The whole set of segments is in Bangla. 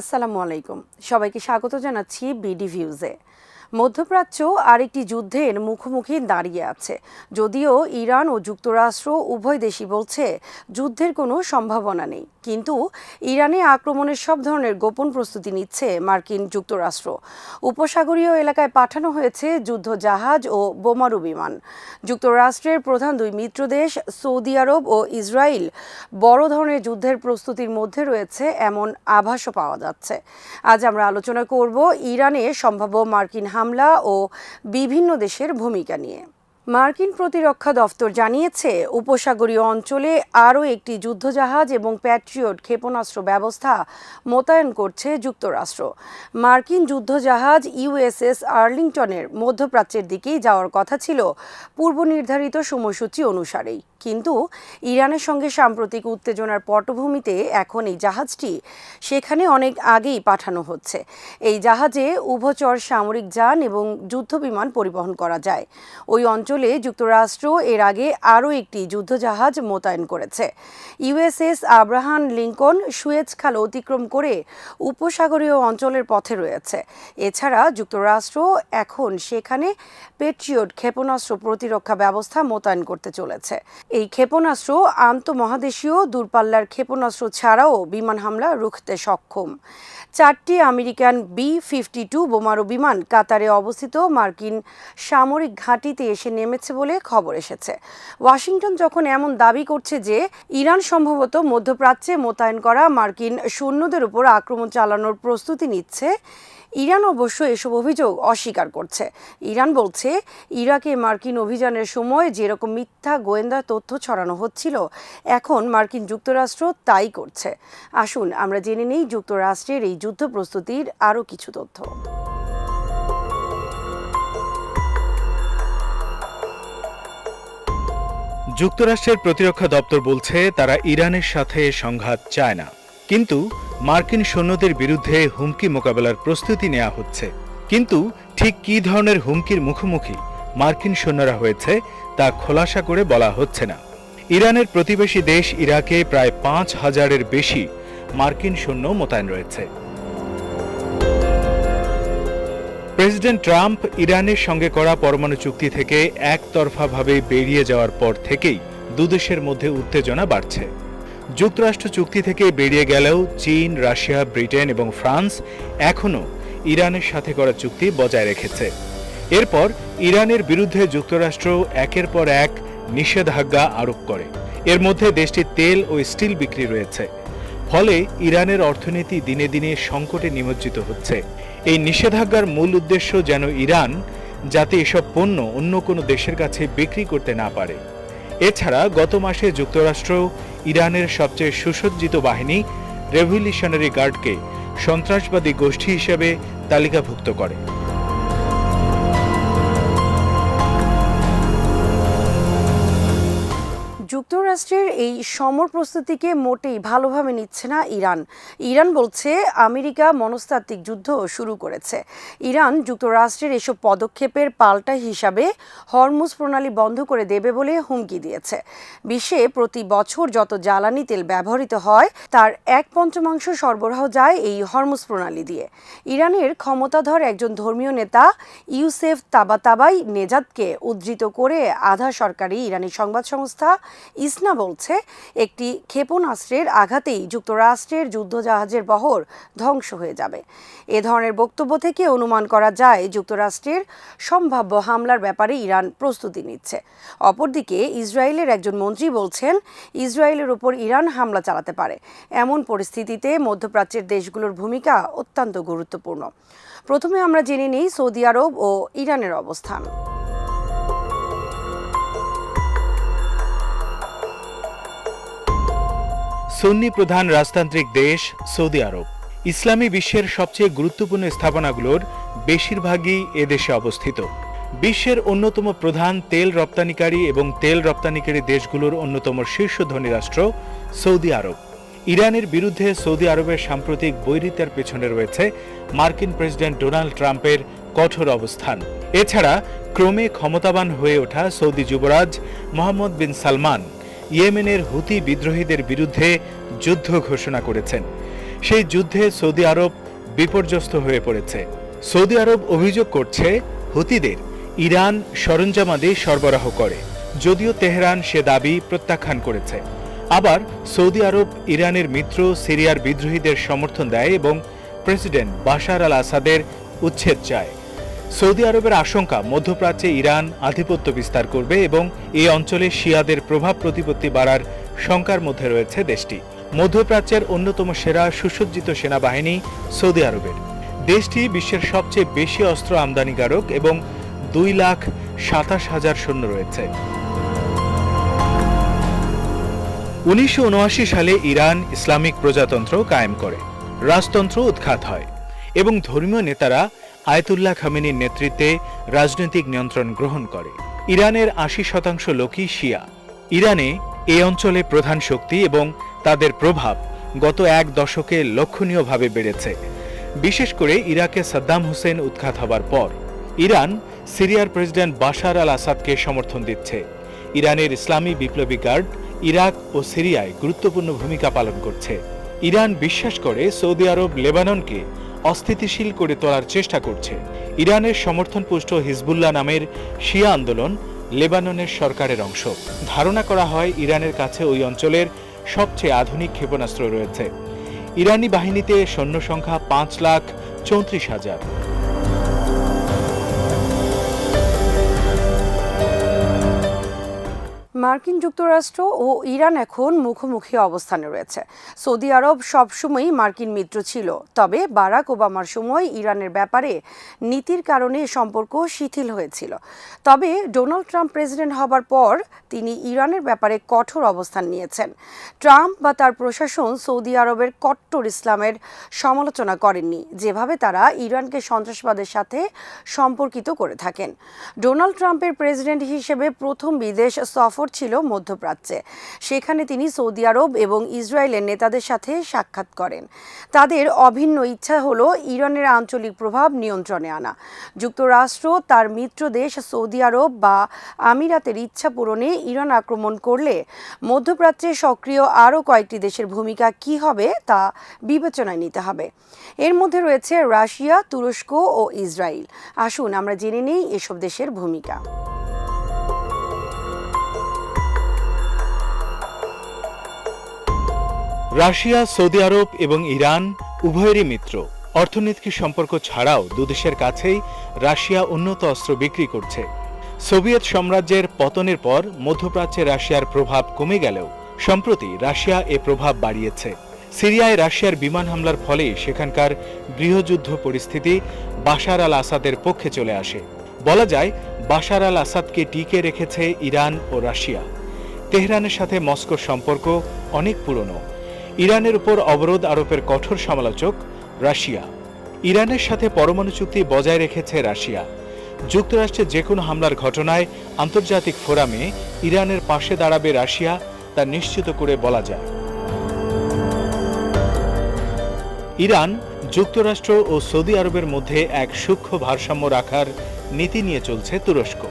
আসসালামু আলাইকুম। সবাইকে স্বাগত জানাচ্ছি বিডি ভিউজে। মধ্যপ্রাচ্য আরেকটি যুদ্ধের মুখোমুখি দাঁড়িয়ে আছে। যদিও ইরান ও যুক্তরাষ্ট্র উভয় দেশই বলছে যুদ্ধের কোনো সম্ভাবনা নেই। কিন্তু ইরানে আক্রমণের সব ধরনের গোপন প্রস্তুতি নিচ্ছে মার্কিন যুক্তরাষ্ট্র। উপসাগরীয় এলাকায় পাঠানো হয়েছে যুদ্ধ জাহাজ ও বোমারু বিমান। যুক্তরাষ্ট্রের প্রধান দুই মিত্র দেশ সৌদি আরব ও ইসরায়েল বড় ধরনের যুদ্ধের প্রস্তুতির মধ্যে রয়েছে এমন আভাসও পাওয়া যাচ্ছে। আজ আমরা আলোচনা করব ইরানে সম্ভাব্য মার্কিন হামলা ও বিভিন্ন দেশের ভূমিকা নিয়ে। মার্কিন প্রতিরক্ষা দফতর জানিয়েছে, উপসাগরীয় অঞ্চলে আরও একটি যুদ্ধজাহাজ এবং প্যাট্রিয়ট ক্ষেপণাস্ত্র ব্যবস্থা মোতায়েন করছে যুক্তরাষ্ট্র। মার্কিন যুদ্ধজাহাজ ইউএসএস আর্লিংটনের মধ্যপ্রাচ্যের দিকেই যাওয়ার কথা ছিল। পূর্ব নির্ধারিত সময়সূচি অনুসারেই। কিন্তু ইরানের সঙ্গে সাম্প্রতিক উত্তেজনার পটভূমিতে এখন এই জাহাজটি সেখানে অনেক আগেই পাঠানো হচ্ছে। এই জাহাজে উভচর সামরিক যান এবং যুদ্ধবিমান পরিবহন করা যায়। ওই অঞ্চলে যুক্তরাষ্ট্র এর আগে আরও একটি যুদ্ধজাহাজ মোতায়েন করেছে। ইউএসএস আব্রাহান লিঙ্কন সুয়েজ খাল অতিক্রম করে উপসাগরীয় অঞ্চলের পথে রয়েছে। এছাড়া যুক্তরাষ্ট্র এখন সেখানে পেট্রিয়ট ক্ষেপণাস্ত্র প্রতিরক্ষা ব্যবস্থা মোতায়েন করতে চলেছে। এই ক্ষেপণাস্ত্র আন্তঃমহাদেশীয় দূরপাল্লার ক্ষেপণাস্ত্র ছাড়াও বিমান হামলা রুখতে সক্ষম। চারটি আমেরিকান বি ফিফটি টু বোমারু বিমান কাতারে অবস্থিত। মার্কিন সামরিক ঘাঁটিতে এসে নেমেছে বলে খবর এসেছে। ওয়াশিংটন যখন এমন দাবি করছে যে ইরান সম্ভবত মধ্যপ্রাচ্যে মোতায়েন করা মার্কিন সৈন্যদের উপর আক্রমণ চালানোর প্রস্তুতি নিচ্ছে ইরান অবশ্য এসব অভিযোগ অস্বীকার করছে। ইরান বলছে, ইরাকে মার্কিন অভিযানের সময় যেরকম মিথ্যা গোয়েন্দা তথ্য ছড়ানো হচ্ছিল, এখন মার্কিন যুক্তরাষ্ট্র তাই করছে। আসুন, আমরা জেনে নেই যুক্তরাষ্ট্রের এই যুদ্ধ প্রস্তুতির আরও কিছু তথ্য। যুক্তরাষ্ট্রের প্রতিরক্ষা দপ্তর বলছে, তারা ইরানের সাথে সংঘাত চায় না। কিন্তু মার্কিন সৈন্যদের বিরুদ্ধে হুমকি মোকাবেলার প্রস্তুতি নেওয়া হচ্ছে। কিন্তু ঠিক কী ধরনের হুমকির মুখোমুখি মার্কিন সৈন্যরা হয়েছে তা খোলাসা করে বলা হচ্ছে না। ইরানের প্রতিবেশী দেশ ইরাকে প্রায় পাঁচ হাজারের বেশি মার্কিন সৈন্য মোতায়েন রয়েছে। প্রেসিডেন্ট ট্রাম্প ইরানের সঙ্গে করা পরমাণু চুক্তি থেকে একতরফাভাবে বেরিয়ে যাওয়ার পর থেকেই দুদেশের মধ্যে উত্তেজনা বাড়ছে। যুক্তরাষ্ট্র চুক্তি থেকে বেরিয়ে গেলেও চীন, রাশিয়া, ব্রিটেন এবং ফ্রান্স এখনও ইরানের সাথে করা চুক্তি বজায় রেখেছে। এরপর ইরানের বিরুদ্ধে যুক্তরাষ্ট্র একের পর এক নিষেধাজ্ঞা আরোপ করে। এর মধ্যে দেশটির তেল ও স্টিল বিক্রি রয়েছে। ফলে ইরানের অর্থনীতি দিনে দিনে সংকটে নিমজ্জিত হচ্ছে। এই নিষেধাজ্ঞার মূল উদ্দেশ্য যেন ইরান যাতে এসব পণ্য অন্য কোনো দেশের কাছে বিক্রি করতে না পারে। এছাড়া গত মাসে যুক্তরাষ্ট্র ইরানের সবচেয়ে সুসজ্জিত বাহিনী রেভলিউশনারি গার্ডকে সন্ত্রাসবাদী গোষ্ঠী হিসেবে তালিকাভুক্ত করে। যুক্তরাষ্ট্রের এই সমর প্রস্তুতিকে মোটেই ভালোভাবে নিচ্ছে না ইরান। ইরান বলছে, আমেরিকা মনস্তাত্ত্বিক যুদ্ধ শুরু করেছে। ইরান যুক্তরাষ্ট্রের এসব পদক্ষেপের পাল্টা হিসাবে হরমুজ প্রণালী বন্ধ করে দেবে বলে হুমকি দিয়েছে। বিশ্বে প্রতি বছর যত জ্বালানি তেল ব্যবহৃত হয়, তার এক পঞ্চমাংশ সরবরাহ যায় এই হরমুজ প্রণালী দিয়ে। ইরানের ক্ষমতাধর একজন ধর্মীয় নেতা ইউসেফ তাবাতাবাই নেজাদকে উদ্ধৃত করে আধা সরকারি ইরানি সংবাদ সংস্থা ইসনা বলছে, একটি ক্ষেপণাস্ত্রের আঘাতেই যুক্তরাষ্ট্রের যুদ্ধজাহাজের বহর ধ্বংস হয়ে যাবে। এ ধরনের বক্তব্য থেকে অনুমান করা যায়, যুক্তরাষ্ট্রের সম্ভাব্য হামলার ব্যাপারে ইরান প্রস্তুতি নিচ্ছে। অপরদিকে, ইসরায়েলের একজন মন্ত্রী বলছেন, ইসরায়েলের উপর ইরান হামলা চালাতে পারে। এমন পরিস্থিতিতে মধ্যপ্রাচ্যের দেশগুলোর ভূমিকা অত্যন্ত গুরুত্বপূর্ণ। প্রথমে আমরা জেনে নিই সৌদি আরব ও ইরানের অবস্থান। সুন্নি প্রধান রাজতান্ত্রিক দেশ সৌদি আরব। ইসলামী বিশ্বের সবচেয়ে গুরুত্বপূর্ণ স্থাপনাগুলোর বেশিরভাগই এদেশে অবস্থিত। বিশ্বের অন্যতম প্রধান তেল রপ্তানিকারী এবং তেল রপ্তানিকারী দেশগুলোর অন্যতম শীর্ষ ধনী রাষ্ট্র সৌদি আরব। ইরানের বিরুদ্ধে সৌদি আরবের সাম্প্রতিক বৈরিতার পেছনে রয়েছে মার্কিন প্রেসিডেন্ট ডোনাল্ড ট্রাম্পের কঠোর অবস্থান। এছাড়া ক্রমে ক্ষমতাবান হয়ে ওঠা সৌদি যুবরাজ মোহাম্মদ বিন সালমান ইয়েমেনের হুতি বিদ্রোহীদের বিরুদ্ধে যুদ্ধ ঘোষণা করেছেন। সেই যুদ্ধে সৌদি আরব বিপর্যস্ত হয়ে পড়েছে। সৌদি আরব অভিযোগ করছে, হুতিদের ইরান সরঞ্জামাদি সরবরাহ করে, যদিও তেহরান সে দাবি প্রত্যাখ্যান করেছে। আবার সৌদি আরব ইরানের মিত্র সিরিয়ার বিদ্রোহীদের সমর্থন দেয় এবং প্রেসিডেন্ট বাশার আল আসাদের উচ্ছেদ চায়। সৌদি আরবের আশঙ্কা, মধ্যপ্রাচ্যে ইরান আধিপত্য বিস্তার করবে এবং এই অঞ্চলে শিয়াদের প্রভাব প্রতিপত্তি বাড়ার শঙ্কার মধ্যে রয়েছে দেশটি। মধ্যপ্রাচ্যের অন্যতম সেরা সুসজ্জিত সেনাবাহিনী সৌদি আরবের। দেশটি বিশ্বের সবচেয়ে বেশি অস্ত্র আমদানিকারক এবং দুই লাখ সাতাশ হাজার সৈন্য রয়েছে। উনিশশো উনআশি সালে ইরান ইসলামিক প্রজাতন্ত্র কায়েম করে। রাজতন্ত্র উৎখাত হয় এবং ধর্মীয় নেতারা আয়তুল্লাহ খামেনির নেতৃত্বে রাজনৈতিক নিয়ন্ত্রণ গ্রহণ করে। ইরানের আশি শতাংশ লোকই শিয়া। ইরানে এই অঞ্চলে প্রধান শক্তি এবং তাদের প্রভাব গত এক দশকে লক্ষণীয়ভাবে বেড়েছে। বিশেষ করে ইরাকে সাদ্দাম হোসেন উৎখাত হবার পর। ইরান সিরিয়ার প্রেসিডেন্ট বাশার আল আসাদকে সমর্থন দিচ্ছে। ইরানের ইসলামী বিপ্লবী গার্ড ইরাক ও সিরিয়ায় গুরুত্বপূর্ণ ভূমিকা পালন করছে। ইরান বিশ্বাস করে সৌদি আরব, লেবাননকে অস্থিতিশীল করে তোলার চেষ্টা করছে। ইরানের সমর্থনপুষ্ট হিজবুল্লাহ নামের শিয়া আন্দোলন লেবাননের সরকারের অংশ। ধারণা করা হয়, ইরানের কাছে ওই অঞ্চলের সবচেয়ে আধুনিক ক্ষেপণাস্ত্র রয়েছে। ইরানি বাহিনীতে সৈন্য সংখ্যা পাঁচ লাখ চৌত্রিশ হাজার। মার্কিন যুক্তরাষ্ট্র ও ইরান এখন মুখোমুখি অবস্থানে রয়েছে। সৌদি আরব সবসময়ই মার্কিন মিত্র ছিল। তবে বারাক ওবামার সময় ইরানের ব্যাপারে নীতির কারণে সম্পর্ক শিথিল হয়েছিল। তবে ডোনাল্ড ট্রাম্প প্রেসিডেন্ট হবার পর তিনি ইরানের ব্যাপারে কঠোর অবস্থান নিয়েছেন। ট্রাম্প বা তার প্রশাসন সৌদি আরবের কট্টর ইসলামের সমালোচনা করেননি, যেভাবে তারা ইরানকে সন্ত্রাসবাদের সাথে সম্পর্কিত করে থাকেন। ডোনাল্ড ট্রাম্পের প্রেসিডেন্ট হিসেবে প্রথম বিদেশ সফর ছিল মধ্যপ্রাচ্যে। সেখানে তিনি সৌদি আরব এবং ইসরায়েলের নেতাদের সাথে সাক্ষাৎ করেন। তাদের অভিন্ন ইচ্ছা হলো ইরানের আঞ্চলিক প্রভাব নিয়ন্ত্রণে আনা। যুক্তরাষ্ট্র তার মিত্র দেশ সৌদি আরব বা আমিরাতের ইচ্ছা পূরণে ইরান আক্রমণ করলে মধ্যপ্রাচ্যে সক্রিয় আরও কয়েকটি দেশের ভূমিকা কি হবে তা বিবেচনায় নিতে হবে। এর মধ্যে রয়েছে রাশিয়া, তুরস্ক ও ইসরায়েল। আসুন আমরা জেনে নেই এসব দেশের ভূমিকা। রাশিয়া, সৌদি আরব এবং ইরান উভয়েরই মিত্র। অর্থনৈতিক সম্পর্ক ছাড়াও দুদেশের কাছেই রাশিয়া উন্নত অস্ত্র বিক্রি করছে। সোভিয়েত সাম্রাজ্যের পতনের পর মধ্যপ্রাচ্যে রাশিয়ার প্রভাব কমে গেলেও সম্প্রতি রাশিয়া এ প্রভাব বাড়িয়েছে। সিরিয়ায় রাশিয়ার বিমান হামলার ফলে সেখানকার গৃহযুদ্ধ পরিস্থিতি বাশার আল আসাদের পক্ষে চলে আসে। বলা যায়, বাশার আল আসাদকে টিকে রেখেছে ইরান ও রাশিয়া। তেহরানের সাথে মস্কোর সম্পর্ক অনেক পুরনো। ইরানের উপর অবরোধ আরোপের কঠোর সমালোচক রাশিয়া। ইরানের সাথে পরমাণু চুক্তি বজায় রেখেছে রাশিয়া। যুক্তরাষ্ট্রের যে কোনো হামলার ঘটনায় আন্তর্জাতিক ফোরামে ইরানের পাশে দাঁড়াবে রাশিয়া, তা নিশ্চিত করে বলা যায়। ইরান, যুক্তরাষ্ট্র ও সৌদি আরবের মধ্যে এক সূক্ষ্ম ভারসাম্য রাখার নীতি নিয়ে চলছে তুরস্ক।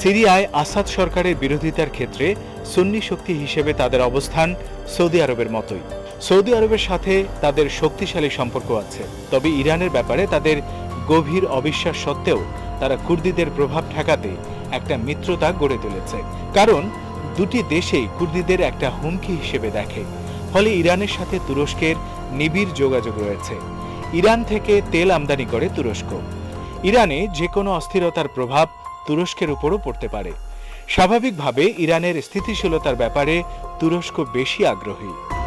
সিরিয়ায় আসাদ সরকারের বিরোধিতার ক্ষেত্রে সুন্নি শক্তি হিসেবে তাদের অবস্থান সৌদি আরবের মতোই। সৌদি আরবের সাথে তাদের শক্তিশালী সম্পর্ক আছে। তবে ইরানের ব্যাপারে তাদের গভীর অবিশ্বাস সত্ত্বেও তারা কুর্দিদের প্রভাব ঠেকাতে একটা মিত্রতা গড়ে তুলেছে। কারণ দুটি দেশেই কুর্দিদের একটা হুমকি হিসেবে দেখে। ফলে ইরানের সাথে তুরস্কের নিবিড় যোগাযোগ রয়েছে। ইরান থেকে তেল আমদানি করে তুরস্ক। ইরানে যে কোনো অস্থিরতার প্রভাব তুরস্কের উপরও পড়তে পারে। স্বাভাবিকভাবে ইরানের স্থিতিশীলতার ব্যাপারে তুরস্ক বেশি আগ্রহী।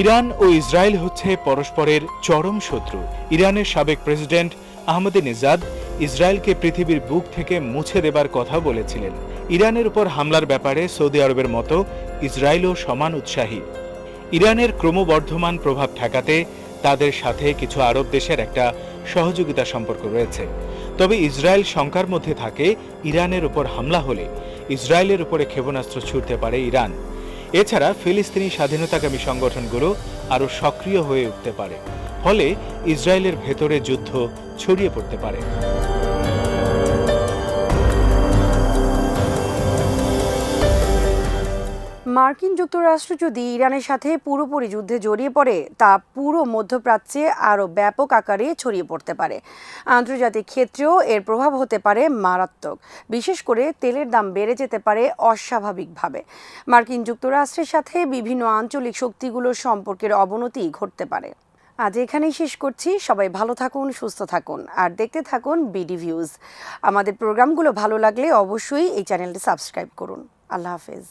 ইরান ও ইসরায়েল হচ্ছে পরস্পরের চরম শত্রু। ইরানের সাবেক প্রেসিডেন্ট আহমদিনেজাদ ইসরায়েলকে পৃথিবীর বুক থেকে মুছে দেবার কথা বলেছিলেন। ইরানের উপর হামলার ব্যাপারে সৌদি আরবের মতো ইসরায়েলও সমান উৎসাহী। ইরানের ক্রমবর্ধমান প্রভাব ঠেকাতে তাদের সাথে কিছু আরব দেশের একটা সহযোগিতা সম্পর্ক রয়েছে। তবে ইসরায়েল শঙ্কার মধ্যে থাকে, ইরানের উপর হামলা হলে ইসরায়েলের উপরে ক্ষেপণাস্ত্র ছুটতে পারে ইরান। এছাড়া ফিলিস্তিনি স্বাধীনতাকামী সংগঠনগুলো আরও সক্রিয় হয়ে উঠতে পারে। ফলে ইসরায়েলের ভেতরে যুদ্ধ ছড়িয়ে পড়তে পারে। মার্কিন যুক্তরাষ্ট্র যদি ইরানের সাথে পুরোপুরি যুদ্ধে জড়িয়ে পড়ে, তা পুরো মধ্যপ্রাচ্যে আরও ব্যাপক আকারে ছড়িয়ে পড়তে পারে। আন্তর্জাতিক ক্ষেত্রেও এর প্রভাব হতে পারে মারাত্মক। বিশেষ করে তেলের দাম বেড়ে যেতে পারে অস্বাভাবিকভাবে। মার্কিন যুক্তরাষ্ট্রের সাথে বিভিন্ন আঞ্চলিক শক্তিগুলোর সম্পর্কের অবনতি ঘটতে পারে। আজ এখানেই শেষ করছি। সবাই ভালো থাকুন, সুস্থ থাকুন, আর দেখতে থাকুন বিডি ভিউজ। আমাদের প্রোগ্রামগুলো ভালো লাগলে অবশ্যই এই চ্যানেলটি সাবস্ক্রাইব করুন। আল্লাহ হাফেজ।